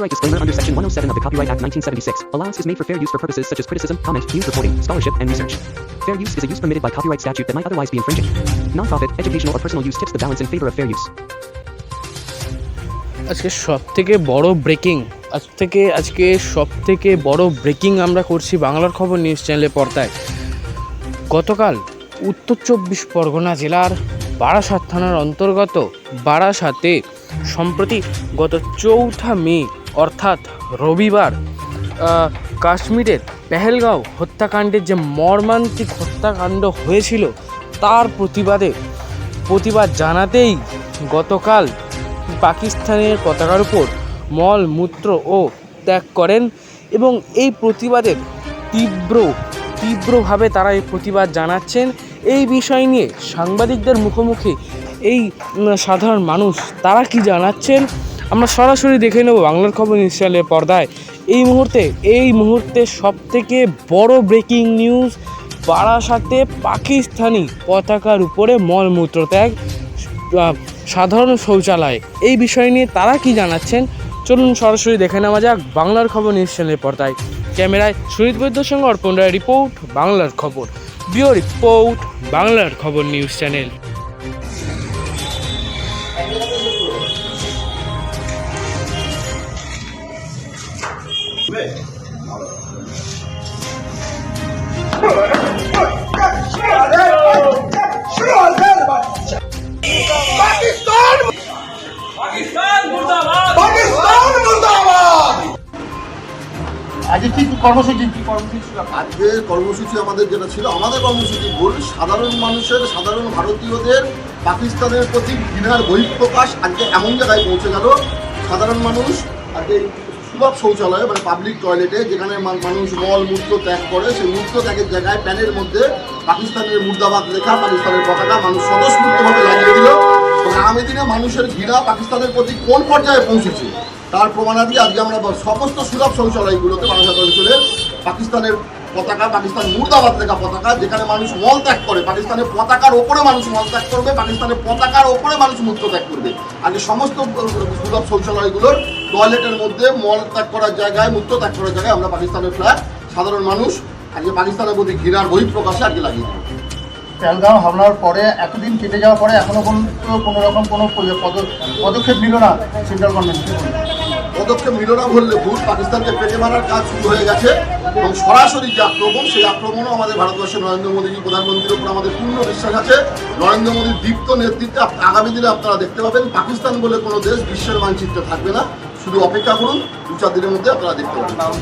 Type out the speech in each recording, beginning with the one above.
Copyright disclaimer under Section 107 of the Copyright Act 1976. Allowance is made for fair use for purposes such as criticism, comment, news reporting, scholarship, and research. Fair use is a use permitted by copyright statute that might otherwise be infringing. Non-profit, educational, or personal use tips the balance in favor of fair use. আজকে সব থেকে বড় breaking আজ থেকে আজকে সব থেকে বড় ব্রেকিং আমরা করছি বাংলার খবর নিউজ চ্যানেলের পর্দায় গতকাল উত্তর চব্বিশ পরগনা জেলার বারাসাত থানার অন্তর্গত বারাসাতে সম্প্রতি গত চৌঠা মে অর্থাৎ রবিবার কাশ্মীরের পেহেলগাঁও হত্যাকাণ্ডের যে মর্মান্তিক হত্যাকাণ্ড হয়েছিল, তার প্রতিবাদে, প্রতিবাদ জানাতেই গতকাল পাকিস্তানের পতাকার উপর মল, মূত্র ও ত্যাগ করেন এবং এই প্রতিবাদের তীব্র, তীব্রভাবে তারা এই প্রতিবাদ জানাচ্ছেন। এই বিষয় নিয়ে সাংবাদিকদের মুখোমুখি এই সাধারণ মানুষ তারা কি জানাচ্ছেন? আমরা সরাসরি দেখে নেব বাংলার খবর চ্যানেলের পর্দায়। এই মুহূর্তে এই মুহূর্তে সব থেকে বড় ব্রেকিং নিউজ বারাসাতে পাকিস্তানি পতাকার উপরে মলমূত্র ত্যাগ সাধারণ শৌচালয়। এই বিষয় নিয়ে তারা কি জানাচ্ছেন? চলুন সরাসরি দেখে নেওয়া যাক বাংলার খবর নিউজ চ্যানেলের পর্দায়। ক্যামেরায় সুনীত বৈদ্যর সঙ্গে অর্পণ রায় রিপোর্ট, বাংলার খবর। বিও রিপোর্ট, বাংলার খবর নিউজ চ্যানেল। পাকিস্তান! পাকিস্তান মুর্দাবাদ! পাকিস্তান মুর্দাবাদ! আজকে কি কর্মসূচি? কি কর্মসূচি? আজকে কর্মসূচি আমাদের যেটা ছিল আমাদের কর্মসূচি ভুল। সাধারণ মানুষের সাধারণ ভারতীয়দের পাকিস্তানের প্রতি ঘৃণার বহিঃপ্রকাশ আজকে এমন জায়গায় পৌঁছে গেল। সাধারণ মানুষ আজকে সুলভ শৌচালয় মানে পাবলিক টয়লেটে যেখানে মানুষ মল মূত্র ত্যাগ করে, সেই মূত্র ত্যাগের জায়গায় প্যানের মধ্যে পাকিস্তানের মুর্দাবাদ লেখা, পাকিস্তানের পতাকা মানুষ স্বতঃস্ফূর্তভাবে লাগিয়ে দিল। আগামী দিনে মানুষের ঘৃণা পাকিস্তানের প্রতি কোন পর্যায়ে পৌঁছেছে, তার প্রমাণাদি আজকে আমরা সমস্ত সুলভ শৌচালয়গুলোতে মানুষের অঞ্চলে পাকিস্তানের পতাকা পাকিস্তান মুর্দাবাদ লেখা পতাকা, যেখানে মানুষ মল ত্যাগ করে। পাকিস্তানের পতাকার ওপরে মানুষ মল ত্যাগ করবে, পাকিস্তানের পতাকার ওপরে মানুষ মূত্র ত্যাগ করবে। আজকে সমস্ত সুলভ শৌচালয়গুলোর টয়লেটের মধ্যে মল ত্যাগ করার জায়গায় মূত্র ত্যাগ করার জায়গায় আমরা পাকিস্তানের ফ্ল্যাগ। সাধারণ মানুষ আজকে পাকিস্তানের প্রতি ঘৃণার বহিঃপ্রকাশে আজকে লাগিয়ে দেবো। পেহেলগাঁও হামলার পরে, এতদিন কেটে যাওয়ার পরে, এখনও পর্যন্ত কোনো রকম কোনো পদক্ষেপ নিল না সেন্ট্রাল গভর্নমেন্ট। পদক্ষেপ নিল না বললে ভুল পাকিস্তানকে পেটে মারার কাজ শুরু হয়ে গেছে এবং সরাসরি যে আক্রমণ, সেই আক্রমণও আমাদের ভারতবর্ষের নরেন্দ্র মোদীজি, প্রধানমন্ত্রীর উপর আমাদের পূর্ণ বিশ্বাস আছে। নরেন্দ্র মোদীর দীপ্ত নেতৃত্বে আগামী দিনে আপনারা দেখতে পাবেন, পাকিস্তান বলে কোনো দেশ বিশ্বের মানচিত্রে থাকবে না। শুধু অপেক্ষা করুন, দু চার দিনের মধ্যে আপনারা দেখতে পাবেন।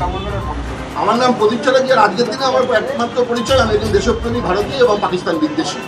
আমার নাম প্রদীপ চ্যাটার্জি, আর আজকের দিনে আমার একমাত্র পরিচয়, আমি একজন দেশপ্রেমী ভারতীয় এবং পাকিস্তান বিদ্বেষী।